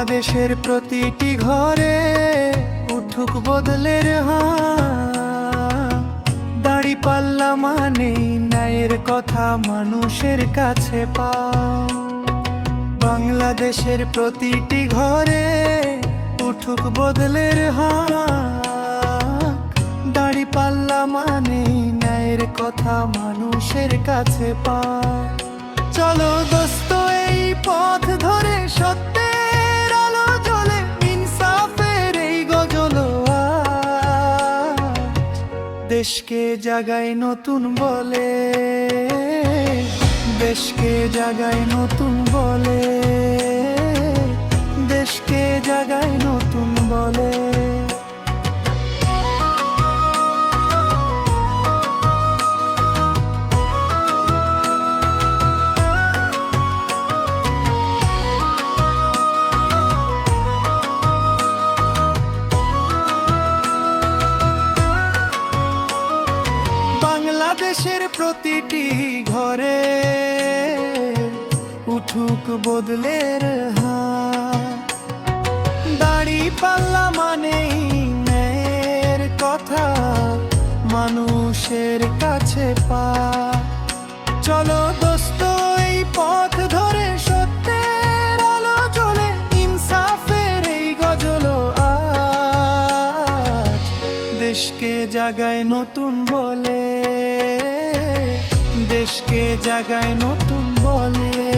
বাংলাদেশের প্রতিটি ঘরে উঠুক বদলের দাড়ি পাল্লা মানে ন্যায়ের কথা, মানুষের কাছে পা বাংলাদেশের প্রতিটি ঘরে উঠুক বদলের দাড়ি পাল্লা মানে ন্যায়ের কথা, মানুষের কাছে পা চলো দেশকে জাগায় নতুন বলে দেশকে জাগায় নতুন বলে দেশকে জাগায় নতুন বলে। বাংলাদেশের প্রতিটি ঘরে উঠুক বদলের দাড়ি পাল্লা মানেই ন্যায়ের কথা, মানুষের কাছে পা। চলো দোস্ত, এই পথ ধরে সত্যের আলো চলে ইনসাফের এই গজল দেশকে জাগায় নতুন বলে দেশকে জাগায় নতুন বলে।